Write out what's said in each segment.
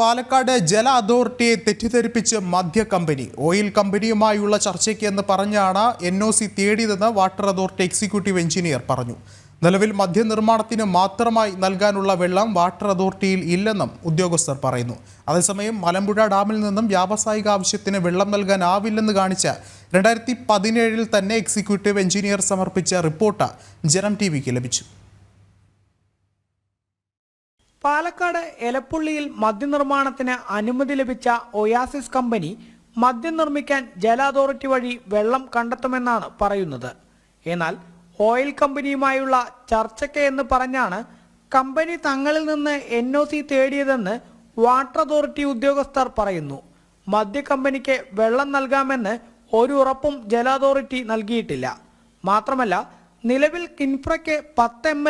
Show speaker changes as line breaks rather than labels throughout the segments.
പാലക്കാട് ജല അതോറിറ്റിയെ തെറ്റിദ്ധരിപ്പിച്ച് മദ്യ company oil കമ്പനിയുമായുള്ള ചർച്ചയ്ക്ക് എന്ന് പറഞ്ഞാണ് എൻ ഒ സി തേടിയതെന്ന് വാട്ടർ അതോറിറ്റി എക്സിക്യൂട്ടീവ് എഞ്ചിനീയർ പറഞ്ഞു. നിലവിൽ മദ്യനിർമ്മാണത്തിന് മാത്രമായി നൽകാനുള്ള വെള്ളം വാട്ടർ അതോറിറ്റിയിൽ ഇല്ലെന്നും ഉദ്യോഗസ്ഥർ പറയുന്നു. അതേസമയം മലമ്പുഴ ഡാമിൽ നിന്നും വ്യാവസായിക ആവശ്യത്തിന് വെള്ളം നൽകാനാവില്ലെന്ന് കാണിച്ച രണ്ടായിരത്തി പതിനേഴിൽ തന്നെ എക്സിക്യൂട്ടീവ് എഞ്ചിനീയർ സമർപ്പിച്ച റിപ്പോർട്ട് ജനം ടി ലഭിച്ചു.
പാലക്കാട് എലപ്പുള്ളിയിൽ മദ്യനിർമ്മാണത്തിന് അനുമതി ലഭിച്ച ഒയാസിസ് കമ്പനി മദ്യം നിർമ്മിക്കാൻ ജല അതോറിറ്റി വഴി വെള്ളം കണ്ടെത്തുമെന്നാണ് പറയുന്നത്. എന്നാൽ ഓയിൽ കമ്പനിയുമായുള്ള ചർച്ചയ്ക്ക് എന്ന് പറഞ്ഞാണ് കമ്പനി തങ്ങളിൽ നിന്ന് എൻ ഒ സി തേടിയതെന്ന് വാട്ടർ അതോറിറ്റി ഉദ്യോഗസ്ഥർ പറയുന്നു. മദ്യ കമ്പനിക്ക് വെള്ളം നൽകാമെന്ന് ഒരു ഉറപ്പും ജല അതോറിറ്റി നൽകിയിട്ടില്ല. മാത്രമല്ല നിലവിൽ കിൻഫ്രയ്ക്ക് പത്ത് എം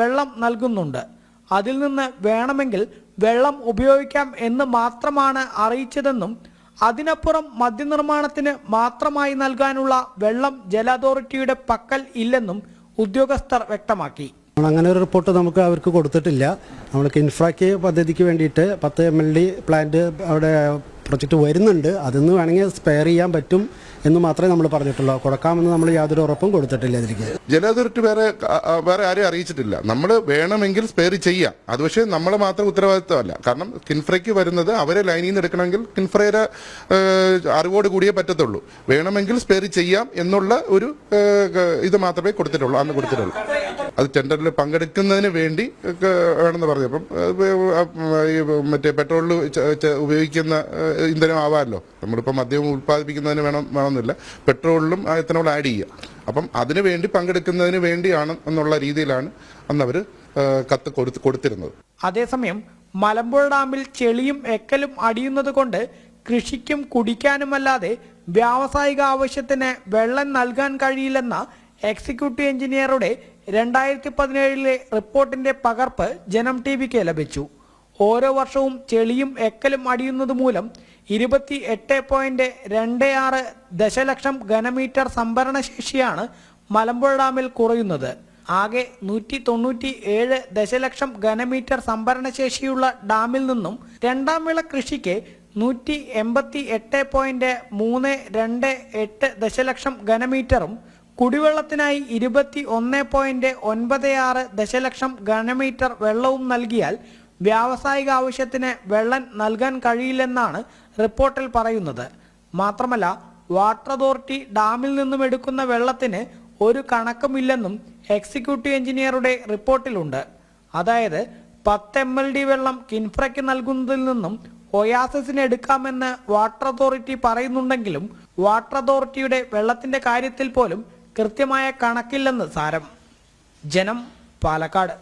വെള്ളം നൽകുന്നുണ്ട്. അതിൽ നിന്ന് വേണമെങ്കിൽ വെള്ളം ഉപയോഗിക്കാം എന്ന് മാത്രമാണ് അറിയിച്ചതെന്നും അതിനപ്പുറം മദ്യനിർമ്മാണത്തിന് മാത്രമായി നൽകാനുള്ള വെള്ളം ജല അതോറിറ്റിയുടെ പക്കൽ ഇല്ലെന്നും ഉദ്യോഗസ്ഥർ വ്യക്തമാക്കി.
അങ്ങനെ ഒരു റിപ്പോർട്ട് നമുക്ക് അവർക്ക് കൊടുത്തിട്ടില്ല. നമ്മൾ കിൻഫ്രാക്ക് പദ്ധതിക്ക് വേണ്ടിയിട്ട് പത്ത് എം എൽ ഡി പ്ലാന്റ് അവിടെ പ്രൊജക്റ്റ് വരുന്നുണ്ട്. അതിന്ന് വേണമെങ്കിൽ സ്പെയർ ചെയ്യാൻ പറ്റും എന്ന് മാത്രമേ നമ്മൾ പറഞ്ഞിട്ടുള്ളൂ. കൊടുക്കാമെന്ന് നമ്മൾ യാതൊരു ഉറപ്പും കൊടുത്തിട്ടില്ല അതിലേക്ക്
ജല വേറെ വേറെ ആരെയും അറിയിച്ചിട്ടില്ല. നമ്മൾ വേണമെങ്കിൽ സ്പെയർ ചെയ്യാം. അത് പക്ഷേ നമ്മൾ മാത്രം ഉത്തരവാദിത്തമല്ല. കാരണം കിൻഫ്രയ്ക്ക് വരുന്നത് അവരെ ലൈനിൽ നിന്ന് എടുക്കണമെങ്കിൽ കിൻഫ്രയുടെ അറിവോട് കൂടിയേ പറ്റത്തുള്ളൂ. വേണമെങ്കിൽ സ്പെയർ ചെയ്യാം എന്നുള്ള ഒരു ഇത് മാത്രമേ കൊടുത്തിട്ടുള്ളൂ. അന്ന് കൊടുത്തിട്ടുള്ളൂ. അത് ടെൻഡറിൽ പങ്കെടുക്കുന്നതിന് വേണ്ടി വേണമെന്ന് പറഞ്ഞു. അപ്പം മറ്റേ പെട്രോളിൽ ഉപയോഗിക്കുന്ന ഇന്ധനം ആവാമല്ലോ നമ്മളിപ്പോൾ മദ്യം ഉൽപ്പാദിപ്പിക്കുന്നതിന് വേണം വേണമെന്നില്ല. പെട്രോളിലും എത്തനോൾ ആഡ് ചെയ്യുക. അപ്പം അതിനു വേണ്ടി പങ്കെടുക്കുന്നതിന് വേണ്ടിയാണ് എന്നുള്ള രീതിയിലാണ് അന്ന് അവർ കത്ത് കൊടുത്ത് കൊടുത്തിരുന്നത്.
അതേസമയം മലമ്പുഴ ഡാമിൽ ചെളിയും എക്കലും അടിയുന്നത് കൊണ്ട് കൃഷിക്കും കുടിക്കാനുമല്ലാതെ വ്യാവസായിക ആവശ്യത്തിന് വെള്ളം നൽകാൻ കഴിയില്ലെന്ന എക്സിക്യൂട്ടീവ് എഞ്ചിനീയറുടെ രണ്ടായിരത്തി പതിനേഴിലെ റിപ്പോർട്ടിന്റെ പകർപ്പ് ജനം ടി വിക്ക് ലഭിച്ചു. ഓരോ വർഷവും ചെളിയും എക്കലും അടിയുന്നത് മൂലം ഇരുപത്തി എട്ട് പോയിന്റ് രണ്ട് ആറ് ദശലക്ഷം ഘനമീറ്റർ സംഭരണ ശേഷിയാണ് മലമ്പുഴ ഡാമിൽ കുറയുന്നത്. ആകെ നൂറ്റി തൊണ്ണൂറ്റി ഏഴ് ദശലക്ഷം ഘനമീറ്റർ സംഭരണ ശേഷിയുള്ള ഡാമിൽ നിന്നും രണ്ടാം വിള കൃഷിക്ക് നൂറ്റി എൺപത്തി എട്ട് പോയിന്റ് മൂന്ന് രണ്ട് എട്ട് ദശലക്ഷം ഘനമീറ്ററും കുടിവെള്ളത്തിനായി ഇരുപത്തി ഒന്ന് പോയിന്റ് ഒൻപത് ആറ് ദശലക്ഷം ഘനമീറ്റർ വെള്ളവും നൽകിയാൽ വ്യാവസായിക ആവശ്യത്തിന് വെള്ളം നൽകാൻ കഴിയില്ലെന്നാണ് റിപ്പോർട്ടിൽ പറയുന്നത്. മാത്രമല്ല വാട്ടർ അതോറിറ്റി ഡാമിൽ നിന്നും എടുക്കുന്ന വെള്ളത്തിന് ഒരു കണക്കുമില്ലെന്നും എക്സിക്യൂട്ടീവ് എഞ്ചിനീയറുടെ റിപ്പോർട്ടിലുണ്ട്. അതായത് പത്ത് എം എൽ ഡി വെള്ളം കിൻഫ്രയ്ക്ക് നൽകുന്നതിൽ നിന്നും ഒയാസിസിന് എടുക്കാമെന്ന് വാട്ടർ അതോറിറ്റി പറയുന്നുണ്ടെങ്കിലും വാട്ടർ അതോറിറ്റിയുടെ വെള്ളത്തിന്റെ കാര്യത്തിൽ പോലും കൃത്യമായ കണക്കില്ലെന്ന് സാരം. ജനം പാലക്കാട്.